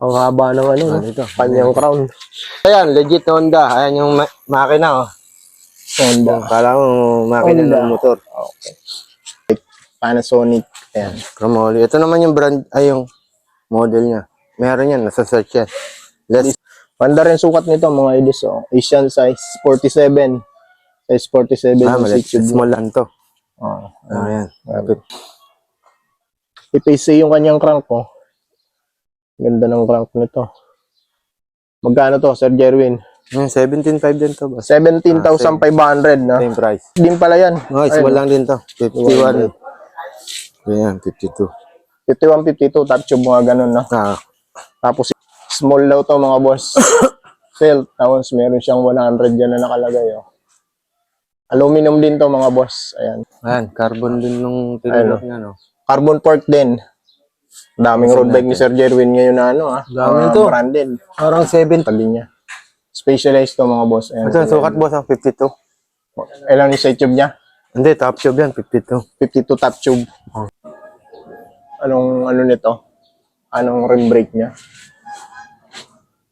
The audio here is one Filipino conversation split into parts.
Ang haba ng ano, no? Ano ito? Kanyang crown. Ayan, legit Honda. Ayan yung ma- makina, oh. Honda. Kala mo makina Honda. ng motor. Okay. Panasonic. Ayan. Chromoly. Ito naman yung brand, ay yung model niya. Meron yan, nasa search yan. Less, Panda rin sukat nito mga idis. Oh. Asian size 47. Size 47 ah, yung maliit. seat tube. Small lang to. Oh. Ayan. PPC yung kanyang crank ko. Ganda ng crank nito. Magkano to, Sir Jerwin? Yung 17.5 din to, boss. 17,500 na. Same price. Din pala yan. No, Ayun, small lang din to. 51. Ayan, 52. 51, 52, top tube mga ganun, no? Ah, Tapos, small daw to mga boss. Felt. Tapos, meron siyang 100 dyan na nakalagay, oh. Aluminum din to mga boss. Ayan. ayan, carbon din nung tinulog niya, no? Carbon fork din. Daming road bike ni Sir Jerwin ngayon na ano, ah. Dami Mga to. Branded. Parang 7. Tali niya. Specialized to mga boss. Ayan. Ito, sukat boss, ang 52. Ilan yung sa tube niya? Hindi, top tube yan, 52. 52 top tube. Anong ano nito? Anong rim brake niya?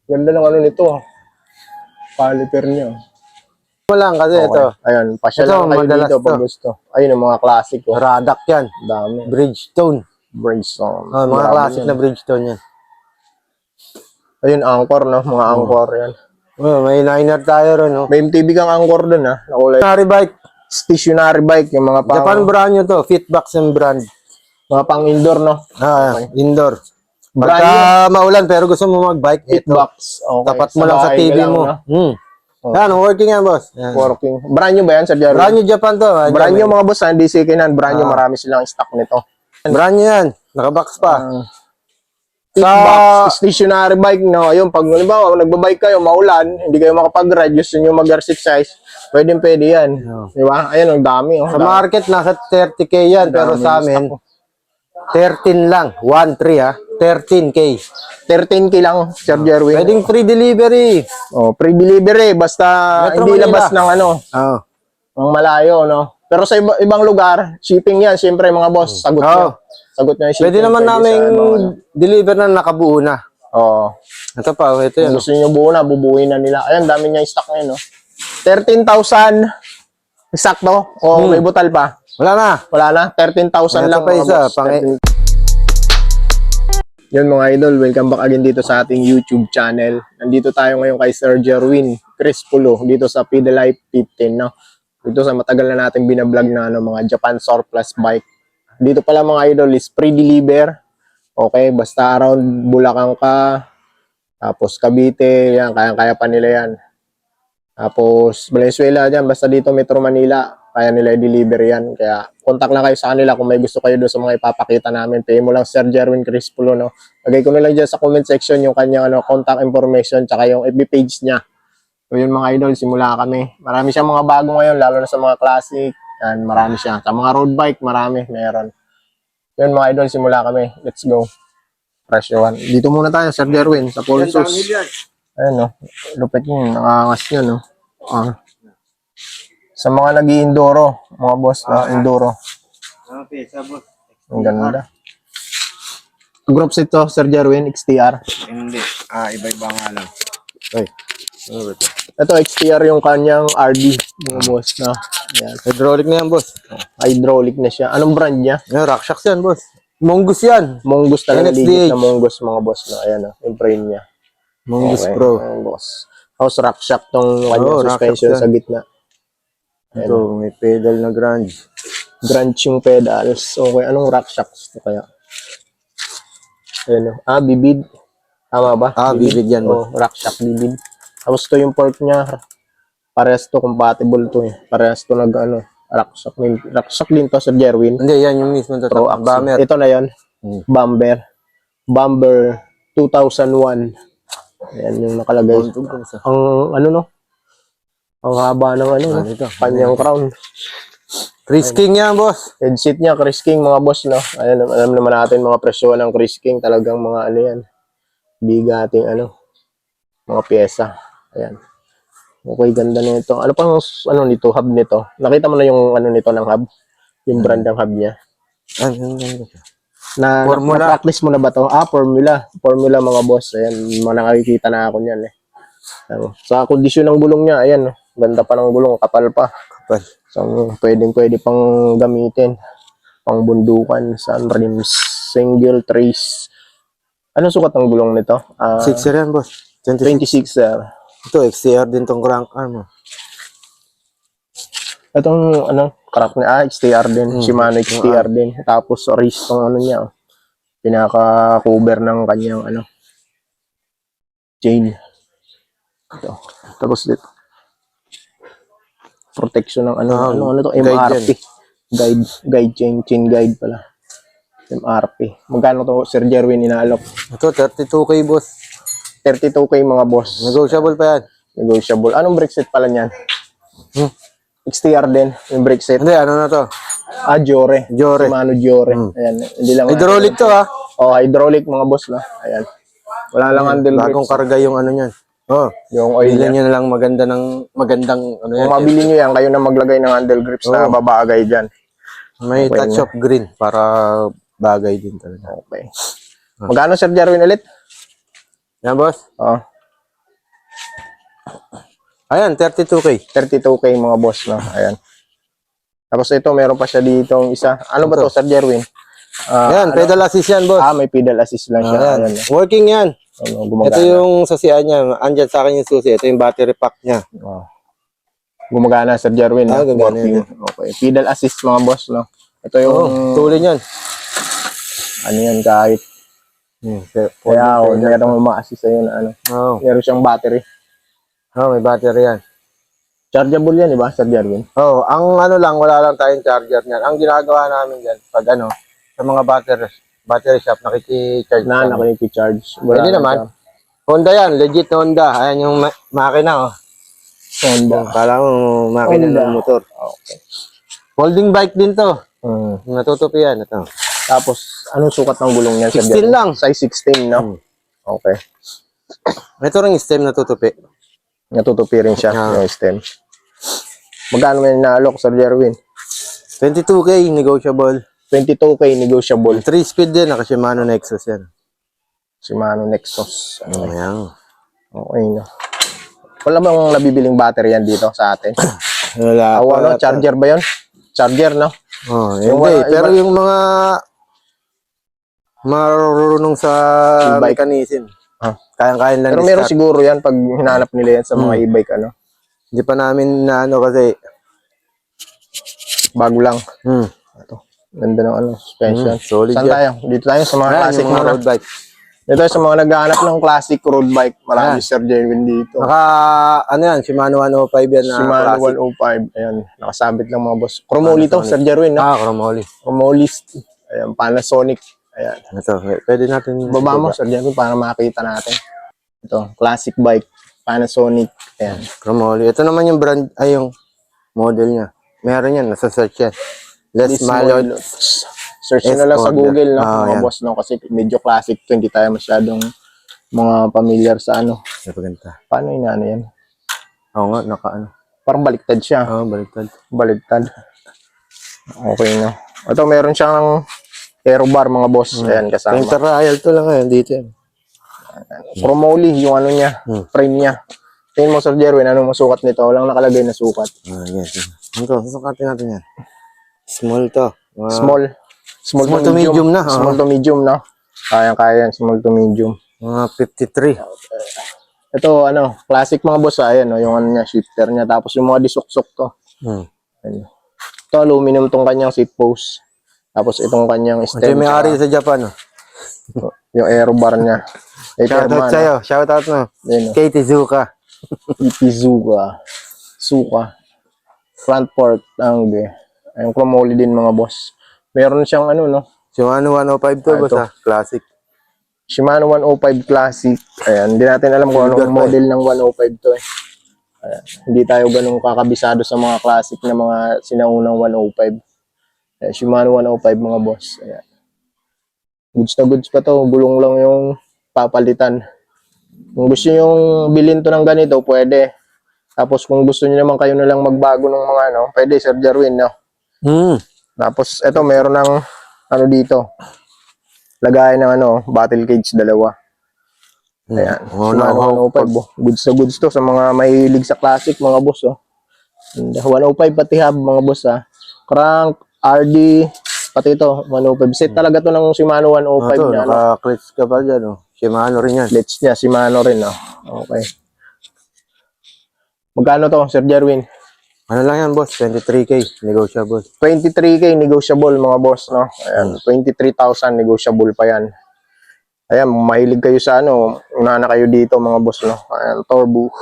Ganda ng ano nito. ah. Caliper niya. Ito lang kasi ito. Ayan, pasya Ito, lang kayo madalas dito pag to. gusto. Ayun ang mga classic ko. Radak yan. Dami. Bridgestone. Bridgestone. Oh, mga Marami classic yan. na Bridgestone yan. Ayun, Angkor, no? Mga Angkor yan. Oh, may liner tayo ron, no? May MTB kang Angkor dun, ha? Nakulay. Stationary bike. Stationary bike, yung mga pang, Japan brand nyo to. Fitbox yung brand. mga pang indoor, no? Ah, indoor. Brand Pagka maulan pero gusto mo mag-bike, ito. Hitbox. Okay. Tapat mo lang sa bahay TV lang, mo. no? Hmm. Yan, working yan, boss. Yan. Working. Brand new ba yan, Sir Jerry? Brand new Japan to. ah, Brand new mga boss, ha? Hindi sikinan. Brand new, Ah. marami silang stock nito. Brand new yan. Nakabox pa. Ah. Sa- stationary bike, no? Ayun, pag halimbawa, nagbabike kayo, maulan, hindi kayo makapag-ride, gusto nyo mag-exercise, pwede pwede yan. Oo. Di ba? Ayun, ang dami, oh. Sa market, nasa 30k yan. Pero Dami sa yung amin, stock, 13 lang. 1-3 ha. 13k. 13k lang, Sir Jerwin. Pwedeng free delivery. Oh, free delivery, basta Metro hindi Manila. labas ng ano, Oo. ng malayo, no? Pero sa iba- ibang lugar, shipping yan, siyempre mga boss, sagot Oo. nyo. Sagot nyo yung shipping. Pwede naman sa namin ibang ano. deliver na nakabuo na. Oo. Ito pa, ito yan. gusto nyo buo na, bubuin na nila. Ayan, dami niya yung stock ngayon, no? 13,000 sakto o may butal pa. Wala na. Wala na, 13,000 Ito lang. pa mga isa, boss. pang- 13. Yun mga idol, welcome back again dito sa ating YouTube channel. Nandito tayo ngayon kay Sir Jerwin Chris Pulo dito sa Pidelife 15, no? Dito sa matagal na natin binablog na ano, mga Japan surplus bike. Dito pala mga idol is free deliver. Okay, basta around Bulacan ka, tapos Cavite, yan, kaya-kaya pa nila yan. Tapos Valenzuela dyan, basta dito Metro Manila, kaya nila i-deliver yan. Kaya contact lang kayo sa kanila kung may gusto kayo doon sa mga ipapakita namin. PM mo lang Sir Jerwin Crispulo, no? Lagay ko na lang dyan sa comment section yung kanyang ano, contact information tsaka yung FB page niya. So yun mga idol, simula kami. Marami siyang mga bago ngayon, lalo na sa mga classic. Yan, marami siya. Sa mga road bike, marami, meron. Yun mga idol, simula kami. Let's go. Presyo one. Dito muna tayo, Sir Jerwin, sa Pulsos. Ayan, no. Lupit yun. Nakangas yun, no. Ah. Sa mga nag enduro mga boss na enduro. Okay, sabot. Ang ganda. Groups ito, Sir Jerwin, XTR. Hindi. Ah, iba-iba nga lang. Ay. Ano ba ito? Ito, XTR yung kanyang RD, mga boss na. Ayan. Hydraulic na yan, boss. Hydraulic na siya. Anong brand niya? Yan, Rockshocks yan, boss. Mongoose yan. Mongoose talaga, NXDH. legit na Mongoose, mga boss na. Ayan, no. yung frame niya. Mongoose Okay, Pro. Mongoose. Tapos rock shock tong kanyang Oo, rock suspension sa gitna. Ito, may pedal na grunge. Grunge yung pedals. Okay, anong rock shocks to kaya? Ayan, no. Ah, bibid. Tama ba? Ah, bibid yan, Oh, rock shock bibid. Tapos to yung fork niya. Parehas to compatible to eh. Parehas to nag ano. May rock shock din to sa Jerwin. Hindi, yan yung mismo axle. Bomber. Ito na yon. Hmm. Bomber. Bomber 2001. Ayan yung nakalagay. Ang ano no? Ang haba ng ano, no? Ano ito? Kanyang crown. Chris King yan, boss. Headset niya, Chris King, mga boss, no? Ayan, alam naman natin mga presyo ng Chris King. Talagang mga ano yan. Bigating ano. Mga pyesa. Ayan. Okay, ganda nito. Ano pang ano nito, hub nito? Nakita mo na yung ano nito ng hub? Yung brand ng hub niya. Yan, yan. Na, Formula. na, practice mo na ba to? Ah, formula. Formula mga boss. Ayan, mga nakikita na ako niyan eh. Ayan. Sa kondisyon ng gulong niya, ayan, oh. ganda pa ng gulong, kapal pa. Kapal. So, pwedeng pwede pang gamitin. Pang bundukan, sun rims, single trace. Anong sukat ng gulong nito? Ah, 6 yan, boss. 26. 26 sir. Ito, XCR din tong crank arm. oh. Itong ano, crack niya, ah, XTR din. Hmm, Shimano XTR din. Tapos wrist tong ano niya. oh. Pinaka-cover ng kanyang ano, chain. Ito. Tapos dito. Protection ng ano, Ah, ano, ano to, guide MRP. Guide, guide chain, chain guide pala. MRP. Magkano to, Sir Jerwin, inaalok? Ito, 32K, boss. 32k mga boss. Negotiable pa yan. Negotiable. Anong brake set pala niyan? Hmm. XTR din, yung brake set. Hindi, ano na to? Ah, Jore. Jore. Shimano Jore. Hmm. Ayan. Hindi lang. Hydraulic to, ha? Oh, hydraulic mga boss na. Ayan. Wala lang handle Bagong brakes. karga yung ano niyan. Oh, Yung oil Bilan niya. na lang maganda ng magandang ano yan. Kung mabili nyo yan, kayo na maglagay ng handle grips na Oo. babagay dyan. May Okay touch na. of green para bagay din talaga. Okay. Magkano Sir Jarwin ulit? Yan, boss. Oh, Ayan, 32K. 32k mga boss na. Ayan. Tapos ito, meron pa siya dito isa. Ano ba to, Sir Jarwin? Ah, Ayan, pedal assist yan, boss. ah, may pedal assist lang siya. Ayan. Ayan. Working yan. Ano, Ito gumagana. yung sasian niya. Andyan sa akin yung susi. Ito yung battery pack niya. Oh. Gumagana Sir Jarwin. Ah, no? gumagana Working. Okay. Pedal assist mga boss, no? Ito yung, Oo, tuloy yan. ano yan, kahit. Hmm, Kaya, oh, merong ma-assist sa'yo na ano. Oo, Meron siyang battery. oh, may battery yan. Chargeable yan, di ba, Sir Jarwin? Oh, ang ano lang, wala lang tayong charger niyan. Ang ginagawa namin diyan, pag ano, sa mga battery battery shop, nakiki-charge Na, na. nakikicharge. Pwede naman. Honda yan, legit Honda. Ayan yung ma- makina, oh. Honda. Mo makina Honda. ng motor. Okay. Folding bike din to. Hmm. Natutupi yan, ito. Tapos, anong sukat ng gulong niyan, Sir 16 Jarwin? lang. Size 16, no? Hmm. Okay. Ito rin stem natutupi. Natutupi rin siya, Ah. yung stem. Magkano may naalok, Sir Jarwin? 22K, negotiable. 22k negotiable. 3 speed din, naka Shimano Nexus yan. Shimano Nexus. Ano, Ayan. Okay, no? Wala bang nabibiling battery yan dito sa atin? Wala Ah, pa ano, yata. charger ba yun? Charger, no? Oh, Yung hindi. wala- Pero iba- yung mga marunong sa E-bike. mechanism. Ah. Kayang-kaya lang Pero meron siguro yan pag hinanap nila yan sa mga e-bike, ano? Hindi pa namin na ano kasi. Bago lang. Hmm. Ito. Ganda ng ano, suspension. Hmm, solid Saan yan. tayo? Dito tayo sa mga Ayan, classic yung mga road bike. Dito tayo sa mga naghahanap ng classic road bike. Marami Ayan. Sir Jerwin dito. Naka, ano yan, Shimano 105 yan na Shimano classic. 105. Ayan, nakasabit lang mga boss. Chromoly to. Sir Jerwin, no? Ah, chromoly. Chromolist. Ayan, Panasonic. Ayan. Ito, pwede natin. Baba mo, Sir Jerwin, para makita natin. Ito, classic bike. Panasonic. Ayan. Chromoly. Ito naman yung brand, ay yung model niya. Meron yan, nasa search yan. Less This mileage. model. Search nyo na lang sa. Google, no? Ah, mga yan. boss, no? Kasi medyo classic to. Hindi tayo masyadong mga familiar sa ano. Napaganda. Paano inaano yan? Oo nga, naka ano. Parang baliktad siya. Oo, baliktad. Baliktad. Okay na. Ito, meron siyang aero bar, mga boss. Ayan, kasama. Yung trial to lang ngayon, dito yan. Chromoly, yung ano niya, Hmm. frame niya. Tingin mo, Sir Jerwin, anong masukat nito? Walang nakalagay na sukat. Ah, yes. Ito, susukatin natin yan. Small to. Mga- Small. Small, Small to medium na, Small oo. to medium, no? Kaya-kaya yan, small to medium. Mga 53. Ito, ano, classic mga boss, ah, ayan, no, yung ano niya, shifter niya. Tapos yung mga disuksok to. Hmm. Ayan. Ito, aluminum tong kanyang seat post. Tapos itong kanyang Ito stem, yung may ari tsaka sa Japan. Oh. yung aero bar niya. Ito, Shoutout man, sa'yo. Shoutout mo. Ayan, no. Kay Tizuka. Ikizuka. Suka. Front port. Ang Ayun, chromoly din mga boss. Meron siyang ano, no? Shimano 105 to, Ah, ito. basta. Classic. Shimano 105 Classic. Ayan, hindi natin alam kung anong eh. model ng 105 to eh. Ayan, hindi tayo ganun kakabisado sa mga classic na mga sinaunang 105. Ayan, Shimano 105 mga boss. Ayan. Goods na goods pa to. Gulong lang yung papalitan. Kung gusto nyo yung bilhin to ng ganito, pwede. Tapos kung gusto niyo naman kayo na lang magbago ng mga ano, pwede Sir Jarwin, no? Hmm. Tapos, eto, meron ng, ano dito, lagayan ng ano, battle cage dalawa. Ayan. Oh, Shimano 105. oh. Goods na goods to sa mga mahilig sa classic mga boss. Oh. And 105 pati hub mga boss ah. Crank, RD, pati ito 105. Set talaga to ng Shimano 105 Ito, niya. Ano? naka-clips ka pa dyan, oh. Shimano rin yan. Let's niya, Shimano rin. Oh. Okay. Magkano to, Sir Jerwin? Ano lang yan, boss? 23K, negotiable. 23k negotiable mga boss, no? Ayan, 23,000 negotiable pa yan. Ayan, mahilig kayo sa ano, una na kayo dito mga boss, no? Ayan, turbo.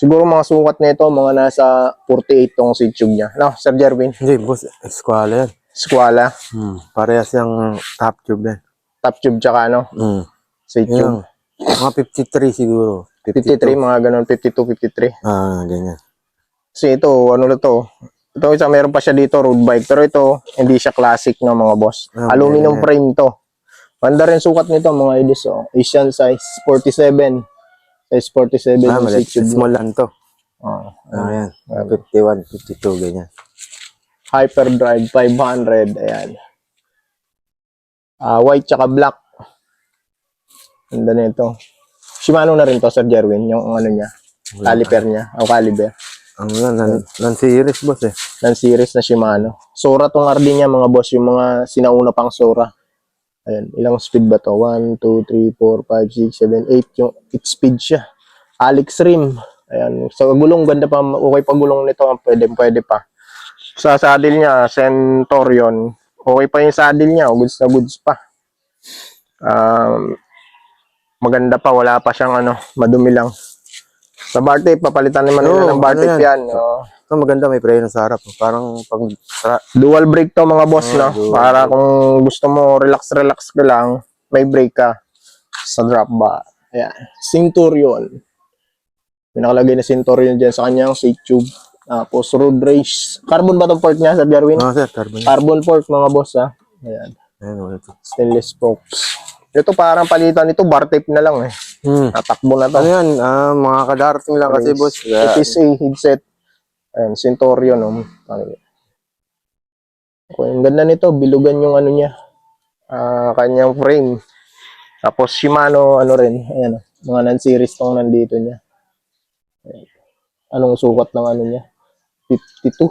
Siguro mga sukat nito, mga nasa 48 tong sitchug niya. No, Sir Jerwin? Hindi, boss, Esquala yan. Squala, Hmm. Parehas yung top tube yan. top tube tsaka ano, Hmm. sitchug. Yan. Mga 53 siguro. 53, mga ganun, 52, 53. Ah, ganyan. Kasi ito, ano na to? Ito isa, meron pa siya dito, road bike. Pero ito, hindi siya classic no mga boss. Ah, Aluminum frame to. Ganda rin sukat nito mga idis. Oh. Asian size, 47. Size 47 Ah, yung. Small lang to. Oh. Ah, yan. 51, 52, ganyan. Hyperdrive 500. Ayan. Ah, white tsaka black. Ganda na ito. Shimano na rin to, Sir Jerwin. Yung ano niya. Caliper niya. O caliber. Ang nan, nan series, boss eh. ng series na Shimano. Sora tong RD niya mga boss, yung mga sinauna pang Sora. Ayan, ilang speed ba to? 1, 2, 3, 4, 5, 6, 7, 8. Yung 8 speed siya. Alex Rim. Ayan, sa gulong, ganda pa. Okay pa gulong nito. Pwede, pwede pa. Sa saddle niya, Centurion. Okay pa yung saddle niya. Goods na goods pa. Um, maganda pa. Wala pa siyang ano, madumi lang. Sa bar tape, papalitan naman nila Oo, ng bar ano tape yan? yan. Oo. Ito maganda, may preno sa harap. oh. Parang pag Dual brake to mga boss, no? dual Para kung gusto mo relax-relax ka lang, may brake ka sa drop bar. Ayan. Centurion. May nakalagay na Centurion dyan sa kanyang seat tube. Tapos road race. Carbon ba itong fork niya sa Darwin? Ah, sir, carbon. Carbon fork mga boss, ha? Ayan. Ayan, oh, ito. Stainless spokes. Ito parang palitan nito, bar tape na lang eh. Hmm. Natakbo na to. Ano yan? Ah, mga kadarating lang kasi, boss. Kaya, FSA headset. Ayan, Centurion. Um, okay, ang ganda nito. Bilugan yung ano niya. ah kanyang frame. Tapos Shimano, ano rin. Ayan, oh, mga non-series tong nandito niya. Anong sukat ng ano niya? 52.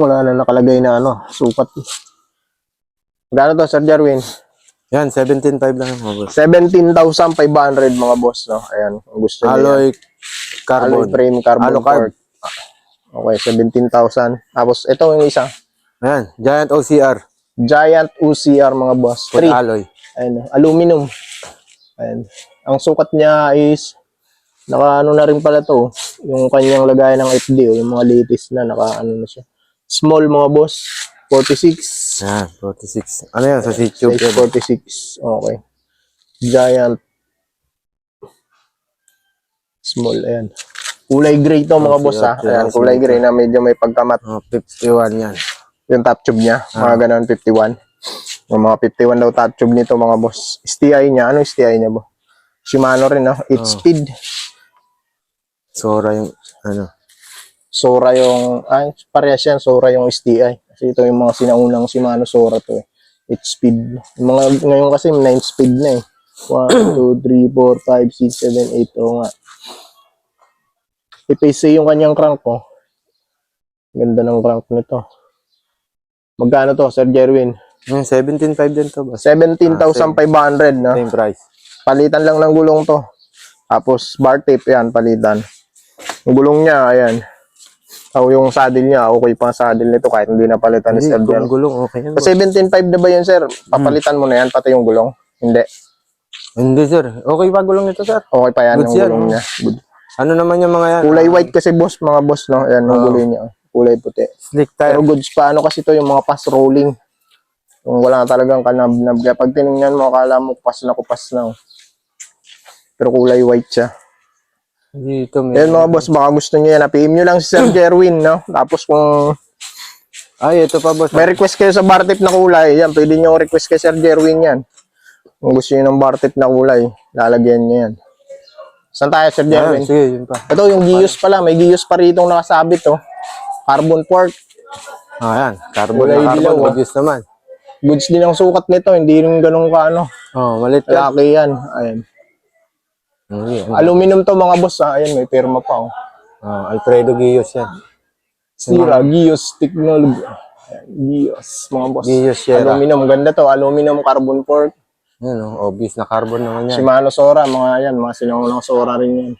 Wala na nakalagay na ano, sukat. Magkano to, Sir Jarwin? Yan, 17.5 lang yan, mga boss. 17,500 mga boss, no? Ayan, kung gusto niyo. yan. Alloy Alloy carbon. frame carbon Alloy carb. fork. Okay, 17,000. Tapos ito yung isa. Ayan, Giant OCR. Giant UCR mga boss. With 3. alloy. Ayan, aluminum. Ayan. Ang sukat niya is naka ano na rin pala to. Yung kanyang lagayan ng FD, oh, yung mga latest na naka ano na siya. Small mga boss. 46. Ayan, 46. Ano yan, sa C-Tube. Size 46. Okay. Giant. Small. Ayan. Kulay gray to mga boss ha. Ayan, kulay gray na medyo may pagkamat. Oh, 51 yan. yung top tube niya, mga ganun, 51. Yung mga 51 daw top tube nito, mga boss. STI niya, ano STI niya bo? Shimano rin, no? 8 speed. Sora yung, ano. Sora yung, ay, parehas yan, Sora yung STI. Kasi ito yung mga sinaunang Shimano Sora to eh. 8 speed. Yung mga, ngayon kasi 9 speed na eh. 1, 2, 3, 4, 5, 6, 7, 8. Oo nga. IPC yung kanyang crank ko. Ganda ng crank nito. Magkano to, Sir Jerwin? Yung 17.5 din to, boss. 17,500 no? Same price. Palitan lang ng gulong to. Tapos bar tape yan, palitan. Yung gulong niya, ayan. O yung saddle niya, okay pa ang saddle nito kahit hindi na palitan ni Sir Jan. gulong, okay yan, Sa boss. 17,500 na ba yun, sir? Papalitan mo na yan, pati yung gulong? Hindi. Hindi, sir. Okay pa gulong nito, sir. Okay pa yan Goods yung gulong oh. niya. Good. Ano naman yung mga yan? Kulay Ah, white kasi boss, mga boss, no? Ayan, yung Oo. gulay niya. Kulay puti. Slick tire. Pero goods pa, ano kasi to yung mga pass rolling. Yung wala talagang kanab-nab. Kaya pag tinignan mo, akala mo pass na kupas na. oh. Pero kulay white siya. Dito, may... Yan mga boss, baka gusto niyo yan. PM nyo lang si Sir Jerwin, no? Tapos kung Ay, ito pa, boss. may request kayo sa bar tip na kulay, yan, pwede nyo request kay Sir Jerwin yan. Kung gusto niyo ng bar tip na kulay, lalagyan niyo yan. Saan tayo, Sir Ayan, Jerwin? sige, yun pa. Ito, yung Gius pala. May Gius pa rito nakasabit, oh. Carbon fork. Ah, yan. Carbon Kulay na carbon. dilaw, ah. Good use naman. Goods din ang sukat nito, hindi rin ganun ka ano. Oh, malit. Laki yan. Ayan. Hindi? Aluminum to mga boss ha. Ayan, may pirma pa oh. Oh, Alfredo Gios yan. Sira, Gios Technology. Ayan, Gios, mga boss. Gios Sierra. Aluminum, ganda to. Aluminum carbon fork. Yan, oh, obvious na carbon naman yan. Shimano Sora, mga yan, mga sinungang Sora rin yan.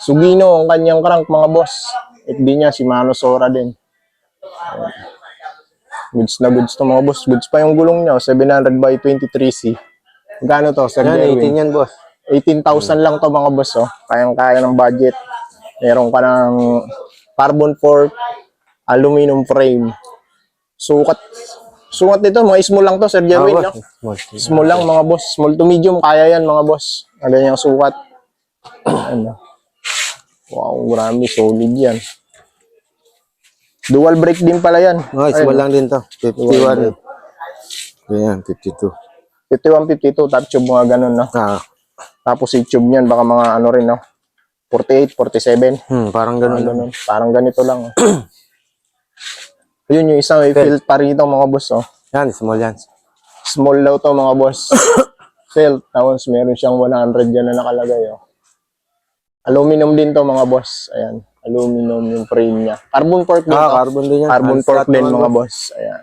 Sugino, ang kanyang crank, mga boss. FD niya, Shimano Sora din. Ayan. Goods na goods to mga boss. Goods pa yung gulong niya, oh, 700 by 23C. Gano to, Sir Yan, Jerwin? 18 yan, boss. 18,000 lang to mga boss, oh. Kayang-kaya ng budget. Meron ka ng carbon fork, aluminum frame. Sukat. Sukat nito, mga small lang to, Sir Ah, Jerwin, no? boss. Small. Small lang mga boss. Small to medium, kaya yan mga boss. Ang ganyang sukat. ano. Wow, grabe. Solid yan. Dual brake din pala yan. Oh, small lang din to. 51. Yan, 52. 51, 52, top tube mga ganun, no? Ah, Tapos si tube niyan, baka mga ano rin, no? 48, 47. hmm, parang ganun. Parang ganun. Parang ganito lang. Oh. Yun yung isang may filt pa rito mga boss, oh. Yan, small yan. Small daw to mga boss. Felt. Tapos meron siyang 100 dyan na nakalagay. Oh. Aluminum din to mga boss. Ayan. Aluminum yung frame niya. Carbon fork din Ah, to. carbon din yan. Carbon fork din mga boss. Ayan.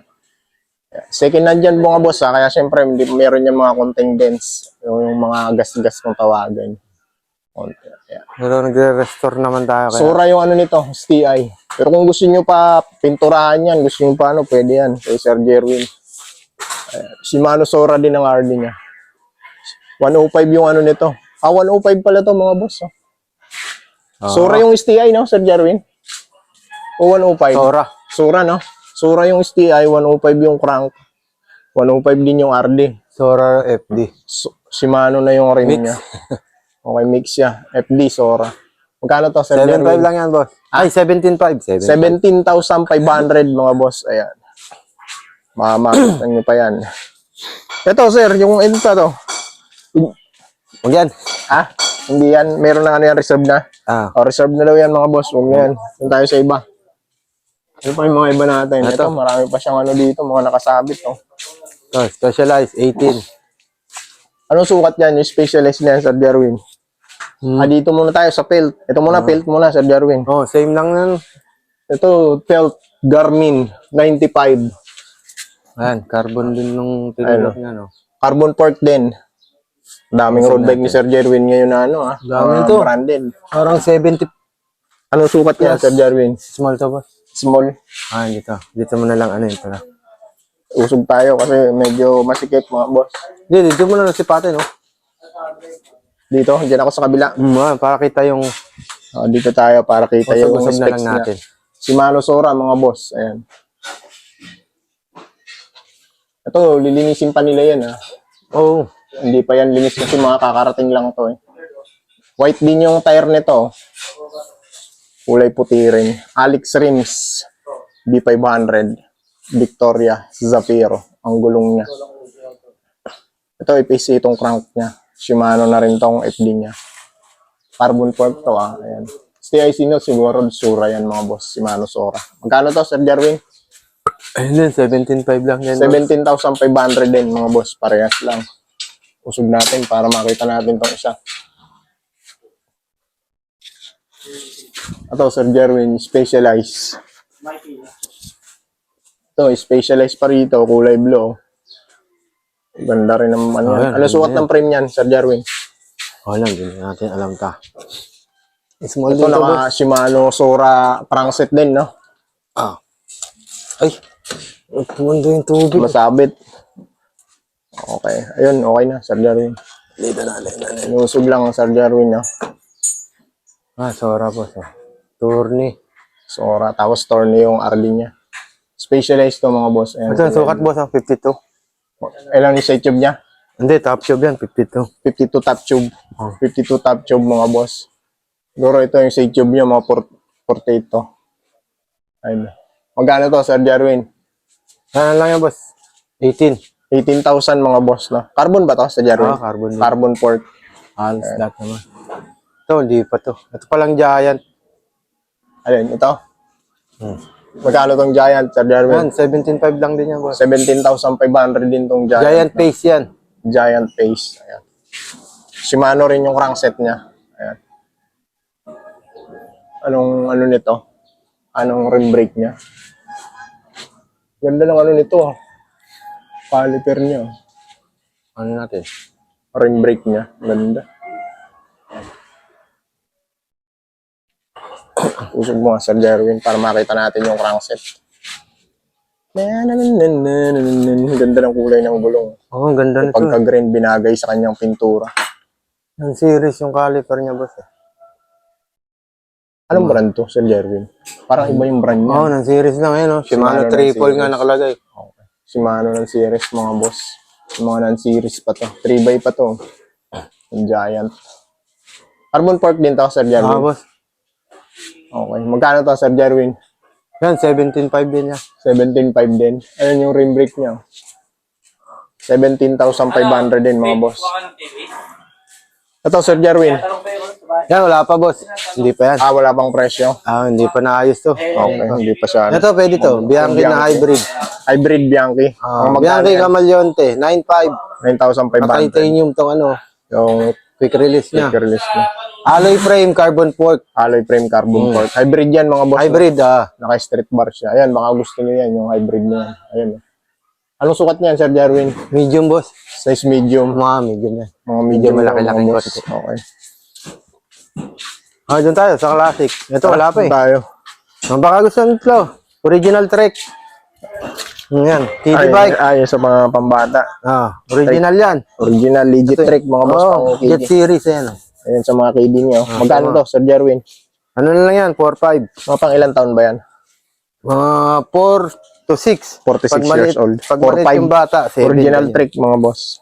Second hand yan mga boss ha. Kaya syempre hindi, meron niya mga konting dents. Yung, yung mga gas-gas kung tawagin. Konti. Ayan. Pero nagre-restore naman tayo. Kaya, Sura yung ano nito, STI. Pero kung gusto nyo pa pinturahan yan, gusto nyo pa ano, pwede yan. Kay Sir Jerwin. Ayan. Shimano Sora din ang RD niya. 105 yung ano nito. Ah, 105 pala to mga boss. Oh. Ah. Sora yung STI, no, Sir Jerwin? O 105? Sora. Sora, no? Sora yung STI, 105 yung crank. 105 din yung RD. Sora FD. So, Shimano na yung rim Mix. niya. Okay, mix siya. FD, Sora. Magkano to, Sir 7.5 Jerwin? lang yan, boss. Ay, 17.5. 7. 17,500 mga boss. Ayan. Mamakita nyo pa yan. Ito, sir, yung ito to. Huwag yan. Ha? Hindi yan. Meron na ano yan, reserve na. Ah, O, reserve na daw yan mga boss. Huwag na yan. Doon tayo sa iba. Ano pa yung mga iba natin? Ito, Ito. marami pa siyang ano dito, mga nakasabit. Oh. to, specialized 18. Anong sukat yan? Yung specialist na yan, Sir Jarwin. Hmm. Ah, dito muna tayo sa pelt. Ito muna, pelt muna, Sir Jarwin. Oh, same lang yan. Ito, pelt Garmin 95. Ayan, carbon din nung tinulog niya, no? Carbon fork din. Daming road bike ni Sir Jerwin ngayon na ano ah. Dami mga to. Branded. Parang 70 Anong sukat niya. Sir Jerwin? small to, boss. Small. Ah, dito. Dito mo na lang ano ito na. Usog tayo kasi medyo masikip mga boss. Hindi, dito mo na lang si Pate, no? Dito, dyan ako sa kabila. Mm, ah, para kita yung Oh, dito tayo para kita yung usog na lang natin. niya. Shimano Sora, mga boss. Ayan. Ito, lilinisin pa nila yan ah. Oh, Hindi pa yan linis kasi mga kakarating lang to eh. White din yung tire nito. Kulay puti rin. Alex Rims. B500. Victoria Zafiro. Ang gulong niya. Ito, APC itong crank niya. Shimano na rin tong FD niya. Carbon fork to ah. Ayan. STIC no, siguro Sura yan mga boss. Shimano Sora. Magkano to, Sir Jarwin? ayun din, 17.5 lang yan. 17,500 din mga boss. Parehas lang. Usog natin para makita natin tong isa. Ito, Sir Jerwin, specialize. Ito, specialize pa rito, kulay blue. Ganda rin naman Oh, yan. yan, Ano sukat ng frame yan, Sir Jerwin? Oh, lang, din natin alam ta. Small Ito, din to, naka Shimano Sora crankset din, no? Ah. Ay, tumundo yung tubig. Masabit. Okay. Ayun, okay na, Sir Jerwin. Dito na, dito na. Inusog lang ang Sir Jerwin, no? Ah, Sora po. So. Tourney. Sora, tapos torn yung RD niya. Specialized to mga boss. Ayan, Ito, ang sukat boss, ang 52. Ilan yung sa tube niya? Hindi, top tube yan, 52. 52 top tube. Oh. 52 top tube mga boss. Siguro ito yung sa tube niya, mga port 48 to. Ayun. Magkano to, Sir Jarwin? Ano lang yan, boss? 18. 18,000 mga boss, no? Carbon ba to, Sir Jarwin? Ah, carbon. Carbon port. Halos lahat naman. Ito, hindi pa to. Ito palang giant. Ayun, ito. Hmm. Magkano tong Giant, Sir Jerwin? Yan, 17.5 lang din yan, boss. 17,500 din tong Giant. Giant face yan. Giant face. Ayan. Shimano rin yung crankset niya. Ayan. Anong ano nito? Anong rim brake niya? Ganda ng ano nito. ah. Caliper niya. Ano natin? Rim brake niya. Ganda. Usog mo nga, Sir Jerwin, para makita natin yung crankset. Ganda ng kulay ng gulong. Oo, oh, ganda nito. Pagka green, binagay sa kanyang pintura. Ang series yung caliper niya, boss. Eh. Anong brand to, Sir Jerwin? Parang iba yung brand niya. Oo, oh, ng series lang yan, oh. Shimano Shimano ng triple series. nga nakalagay. Okay. Shimano ng series, mga boss. Yung mga non-series pa to. 3x pa to. Yung Giant. Carbon fork din to, Sir Ah, Jerwin. boss. Okay. Magkano to, Sir Jerwin? Yan, 17.5 din niya. 17.5 din. Ayun yung rim brake niya. 17,500 din, mga boss. Ito, Sir Jerwin. Yan, wala pa, boss. Hindi pa yan. Ah, wala pang presyo. Ah, hindi pa naayos to. Okay, hindi pa siya. ano. Ito, pwede to. Bianchi na hybrid. Hybrid Bianchi. Ah, Ang magkano Bianchi yan? Camalyonte, 9.5. 9,500. Titanium tong ano, Yung quick release niya. quick release niya. Alloy frame, carbon fork. Alloy frame carbon fork. Hybrid yan, mga boss. Hmm. Hybrid, ah. Naka-street bar siya. Ayan, baka gusto niyo yan, yung hybrid niya. Ayan. oh. Anong sukat niyan, Sir Jarwin? Medium, boss. Size medium. Mga medium yan. Mga medium malaki-laki mga boss. Okay. Ah, doon tayo, sa classic. Ito, wala pa eh. Tayo. Ah, Baka gusto nito. Original trek. Yan, TD Ay, bike. ay, sa mga pambata. Ah, original yan. Original legit trick, mga boss. Oh, pang Jet series yan. oh. Ayan, sa mga KD niyo. Magkano to, Sir Jarwin? Ano na lang yan, 4-5. Mga pang ilang taon ba yan? Mga 4 to 6. 46 years old. Pag 4, maliit yung bata, 7. Original trick, mga boss.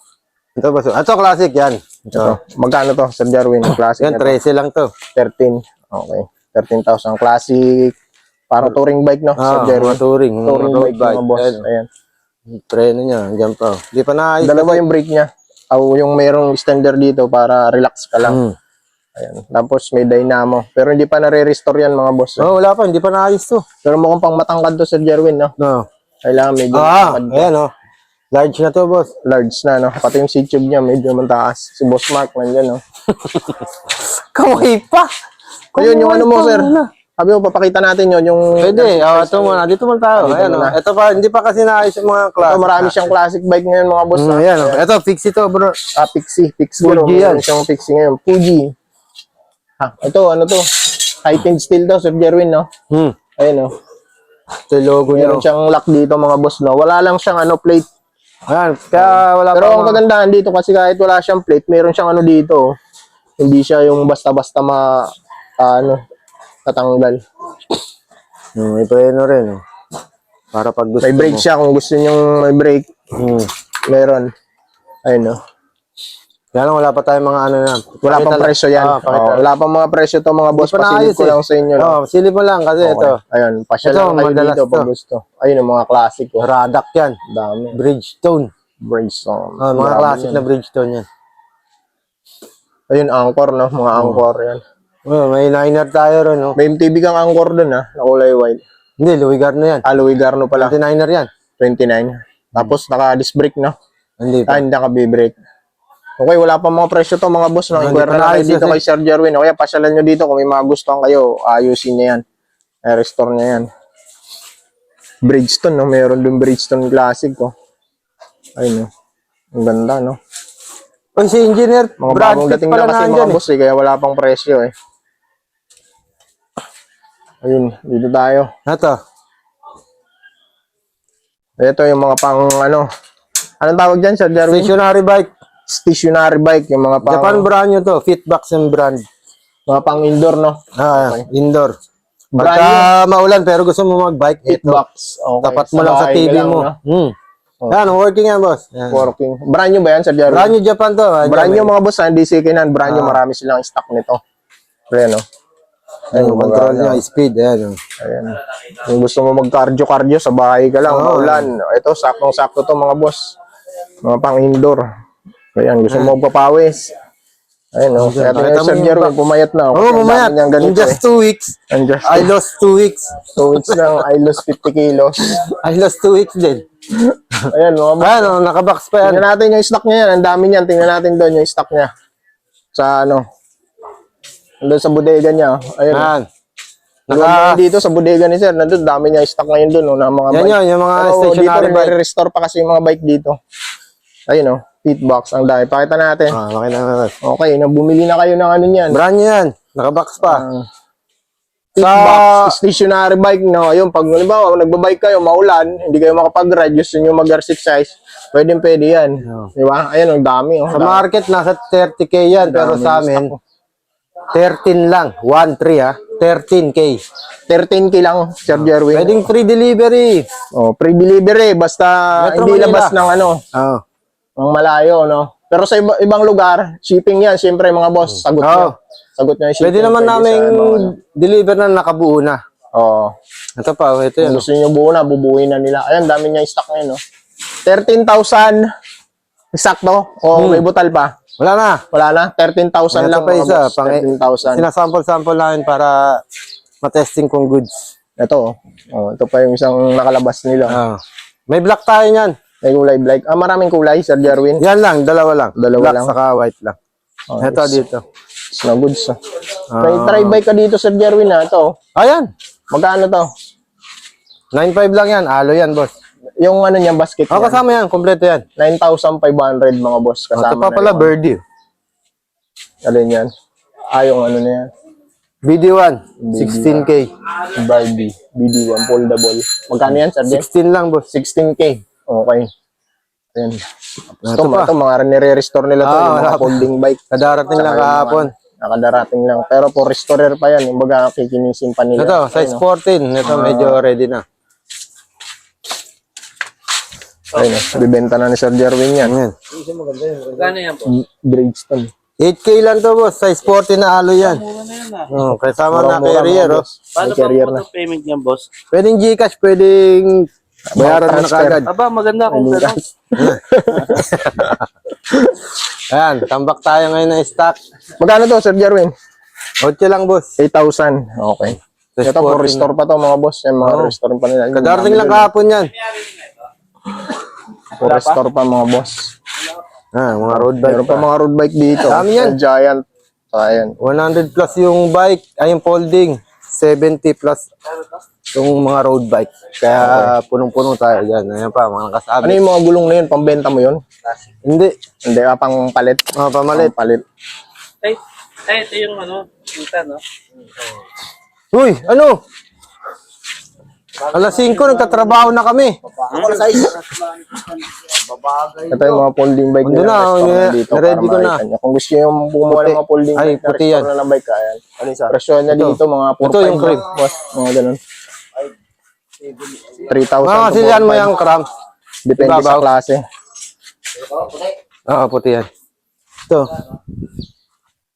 Ito ba? Ito, classic yan. Ito. Ito. Magkano to, Sir Jarwin? Classic Yan, na to. 13 lang to. 13. Okay. 13,000. Classic. Parang touring bike, no? Ah, Sir Jarwin. mga touring. Touring bike, mga boss. Ayan, Ayan. Treno niya, dyan pa. Hindi pa naayos. Dalawa yung brake niya. O yung mayroong extender dito para relax ka lang. Hmm. Ayan. Tapos may dynamo. Pero hindi pa nare-restore yan, mga boss. Oh, wala pa, hindi pa naayos to. Pero mukhang pang matangkad to, Sir Jerwin, no? No. Kailangan medyo Ah, matangkad. ayan oh. Large na to, boss. large na, no? Pati yung C-tube niya, medyo mataas. Si Boss Mark, nandyan, no? Kamay pa. Ayun, yung ano mo, sir. muna. Sabi mo, papakita natin yun, yung... Pwede, ah, ito muna. Dito muna tayo. Dito Ayan, oh. muna. Ito pa, hindi pa kasi naayos yung mga Ito, class. marami siyang classic bike ngayon, mga boss. Mm, no? ayan, oh. Ito, fix ito, bro. Ah, Pixie. Pixie. Fuji yan. siyang Pixie ngayon. Fuji. Ha, ito, ano to? Heightened steel to, Sir Jerwin, no? Hmm. Ayun, no? Ito yung logo niya. Meron oh. siyang lock dito, mga boss, no? Wala lang siyang, ano, plate. Ayan, kaya wala Pero ang kagandahan dito, kasi kahit wala siyang plate, meron siyang, ano, dito. oh. Hindi siya yung basta-basta ma... ah, ano, tatanggal. Hmm, may preno rin, oh. Para pag gusto May brake mo. siya kung gusto niyo may brake. Hmm. Meron. Ayun, no? Kaya lang, wala pa tayong mga ano na. Wala pang presyo yan. Ah, pakita. Oo, wala pang mga presyo to mga boss. Pasilip ko eh. lang sa inyo. Oh, silip mo lang kasi ito. Okay. Ayun, pasyal Ito, lang kayo dito pag to. gusto. Ayun, yung mga classic. Oh. Radak yan. Dami. Bridgestone. Bridgestone. Oh, mga Dami classic yan. na Bridgestone yan. Ayun, Angkor, no? Mga Angkor yan. Oh, may liner tayo rin, oh. May MTB kang Angkor dun, ha? Na kulay white. Hindi, Louis Garno yan. Ah, Louis Garno pala. 29er yan. 29. Tapos, naka-disc brake, no? Hindi Ah, pa. hindi naka-B-brake. Okay, wala pa mga presyo to mga boss. No? Hindi Inquire pa na kayo dito kay Sir Jerwin. O kaya pasyalan nyo dito kung may mga gusto kayo. Ayusin niya yan. I-restore niya yan. Bridgestone, no? Meron dun Bridgestone Classic, oh. Ayun, no? Ang ganda, no? Oh, si Engineer Mga Brad bagong Pitt dating pala na kasi mga eh. boss, eh. Kaya wala pang presyo, eh. Ayun, dito tayo. Ito. Ito yung mga pang, ano, anong tawag dyan, Sir Jerwin? Stationary bike. Stationary bike, yung mga pang, Japan brand nyo to. Fitbox and brand. mga pang indoor, no? Ah, indoor. Brand Pagka maulan pero gusto mo mag-bike, ito. Hitbox. Okay. Tapat mo lang sa TV lang, mo. no? Hmm. Oh. Yan, working yan, boss. Yan. Working. Brand new ba yan, Sir Jerwin? Brand new Japan to. ah, Brand new mga boss, ah, hindi second brand new, Ah. marami silang stock nito. Ayan, no? Ayun, control niya, speed. Ayan. oh. Ayan. Kung gusto mo mag-cardio-cardio sa bahay ka lang, Oo. maulan. Ito, saktong-sakto to mga boss. Mga pang indoor. Ayan, gusto mo magpapawis. Ayun, no. Kaya Sir yung Jerwin, pumayat na. Oo, oh, mamaya. dami niyang In just eh. two weeks, And just I lost two weeks. two weeks lang, I lost 50 kilos. I lost two weeks din. Ayan, mga boss. Ayan, oh, nakabox pa yan. Tingnan natin yung stock niya yan. Ang dami niyan. Tingnan natin doon yung stock niya. Sa ano. Doon sa bodega niya. Ayun. Ayan. Naka, Naka, dito sa bodega ni Sir, nandun, dami niya stock ngayon doon, no, ng mga yan bike. yun, yung mga Oo, stationary dito, bike. restore pa kasi yung mga bike dito. Ayun, no, box ang dami. Pakita natin. Ah, makita natin. Okay, na bumili na kayo ng ano niyan. Brand yan. Nakabox pa. Ah, Sa, box, stationary bike, no. Ayun, pag halimbawa, nagbabike kayo, maulan, hindi kayo makapag-ride, gusto nyo mag-exercise, pwede pwede yan. Oo. Di ba? Ayun, ang dami. Oh. sa market, nasa 30k yan. Pero Dami sa amin, stock, oh. 13 lang. 1-3 ha. 13k. 13k lang, Sir Jerwin. Pwedeng free delivery. Oh, pre-delivery, basta Metro hindi Manila. labas ng ano, Oh. ng malayo, no? Pero sa iba- ibang lugar, shipping yan. Siyempre, mga boss, sagot Oo. nyo. Sagot nyo yung shipping. Pwede naman sa namin mga ano. deliver na nakabuo na. Oo. Ito pa, oh, ito Kung yan. gusto nyo buo na, bubuuin na nila. Ayan, dami niya yung stock ngayon, no? 13,000. Eksakto. O may butal pa. Wala na. Wala na. 13,000 Ito lang, pa mga isa. Pang, 13,000. sinasample-sample namin para matesting kung goods. Ito, oh. ito pa yung isang nakalabas nila. Ah. May black tayo niyan. May kulay black. Ah, maraming kulay, Sir Jerwin. Yan lang, dalawa lang. Dalawa black lang. saka white lang. Oh, ito it's- dito. It's no goods. ah. Ah. May try bike ka dito, Sir Jerwin, ha? Ito. Ayan. Magkano to? 9.5 lang yan. Alo yan, boss. Yung ano niya, basket Oh, kasama yan. Kompleto yan. 9,500 mga boss. Oh, Kasama ito pa na pala, yung- birdie. Alin yan? Ah, yung ano na yan. BD1. 16K. Barbie. BD1 foldable. Magkano yan, Sir Jerwin? 16 lang, boss. 16K. Okay. Ayan. Ito Ito, pa. ito, mga nire-restore nila to, Ah, yung wala mga pa. folding bike. Kadarating lang kahapon. Nakadarating lang. Pero for restorer pa yan. Yung baga kikinisin pa nila. Ito, size 14. Ito, medyo ready na. Ayun, oh. bibenta na ni Sir Jerwin yan. Ayan. Magkano yan po? Bridgestone. 8K lang to, boss. Size 14 na alo yan. Mura na yan ah. Oh, kasama na Mura-mura, carrier, mga oh. boss. Paano May pa carrier po na. payment niyan, boss? Pwedeng Gcash, pwedeng bayaran mo na Transfer. kagad. Aba, maganda kung gano'n. Ayan, tambak tayo ngayon ng stock. Magkano to, Sir Jerwin? 8 lang, boss. 8,000. Okay. Size Ito, 14 restore pa to mga boss. Yan, mga Oo. restore pa nila. Kadarating lang kahapon yan. For restore pa mga boss. Ah, mga road bike. Meron pa mga road bike dito. Dami yan. Yung Giant. So, ayan. 100 plus yung bike, ay yung folding. 70 plus yung mga road bike. Kaya punong-puno tayo dyan. Ayan pa, mga Ano nakasabi. yung mga gulong na yun? Pambenta mo yun? Hindi. Hindi, ah, pang palit. Mga pamalit. Pang palit. Ay, ay, ito yung ano, kita, no? Uy, ano? Alas 5, nagtatrabaho na kami. Ito yung mga folding bike Ando nila. na, na dito ready ko na. nyo. Kung gusto yung bumuha ng mga folding Ay, bike na puti yan. na ng bike, ayan. Ano isa? Presyo niya dito, mga 4 Ito yung cream. Boss, mga ganun. 3,000 Mga to kasilyan mo 4,500. yung cram. Depende sa klase. Oo, puti yan. Ito.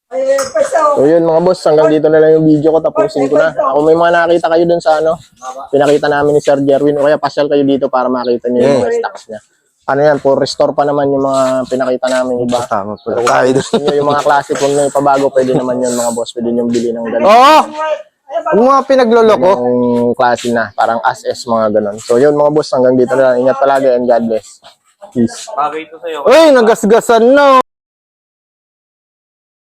So yun mga boss, hanggang dito na lang yung video ko, tapusin ko na. Ako may mga nakita kayo dun sa ano, pinakita namin ni Sir Jerwin, o kaya pasyal kayo dito para makita niyo yung mga stocks niya. Ano yan, for restore pa naman yung mga pinakita namin iba. Tama po. Kung Tayo gusto niyo yung mga klase, kung may pabago, pwede naman yun mga boss, pwede niyo bili ng ganun. Oo! Yung mga pinagloloko. Yung klase na, parang as-es mga ganun. So yun mga boss, hanggang dito na lang. Ingat palagi and God bless. Peace. Bagay ito sa'yo. Uy, nagasgasan na.